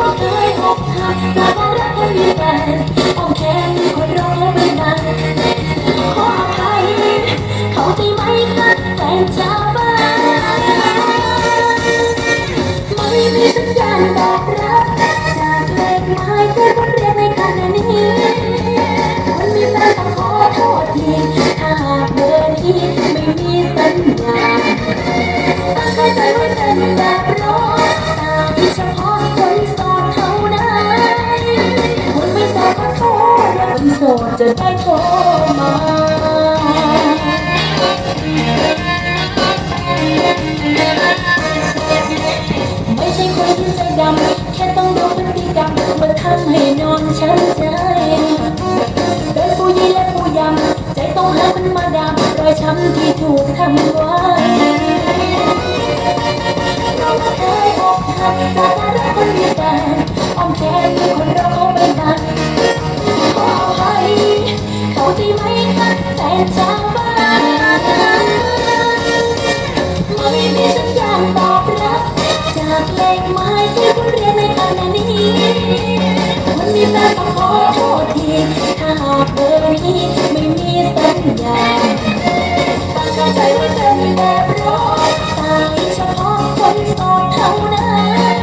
ว่าเคยอกหักจากควารักคนมีแต่อ้อมแขนคนรอไม่นานขออภัยเข้าใจไหมคะแฟนชาวบ้านไม่มีสัญญาณ จะได้โทรมาไม่ใช่คนที่ใจดำแค่ต้องดูพฤติกรรมมาทำให้นอนช้ำใจเดินปูยีและปูยำใจต้องหามันมาดามรอยช้ำที่ถูกทำไว้เราเคยอกหักจากการรั คะแฟนชาวบ้าไม่มีสัญญาณตอบรับจากเลขหมายที่คุณเรียนในขณะนี้คนมีแฟนต้องขอโทษทีถ้าหากเบอร์นี้ไม่มีสัญญาณตั้งใจไว้เป็นแบบรอตายเฉพาะคนโสดเท่านั้น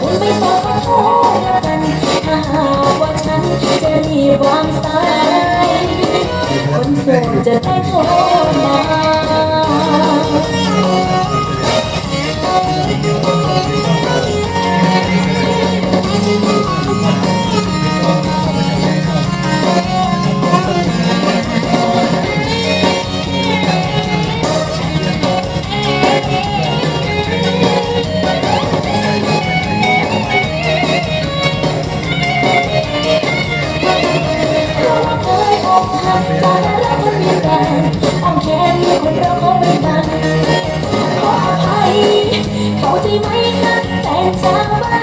คุณไม่โสดก็โทษกันถ้าหากว่าฉันจะรีบวางสาย นโสดจะได้โทรมา อ้อมแขนมีคนเราเขาไม่นานขออภัยเข้าใจไหมคะแฟนชาว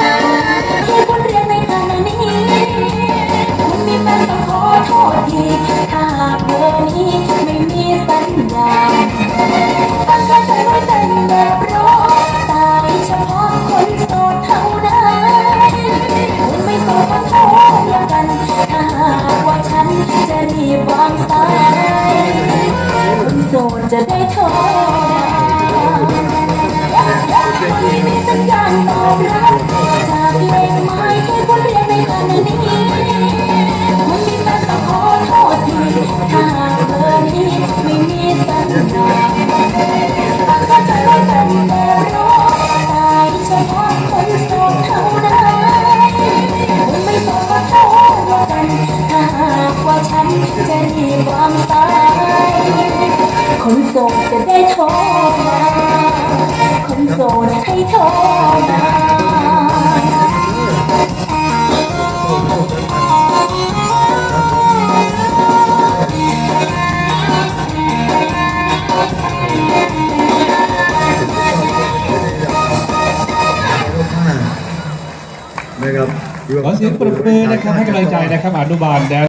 คนโสดจะได้โทรมาคนโสดให้โทรมานะครับขอเสียงปรบมือนะครับให้กำลังใจนะครับอนุบาลแดน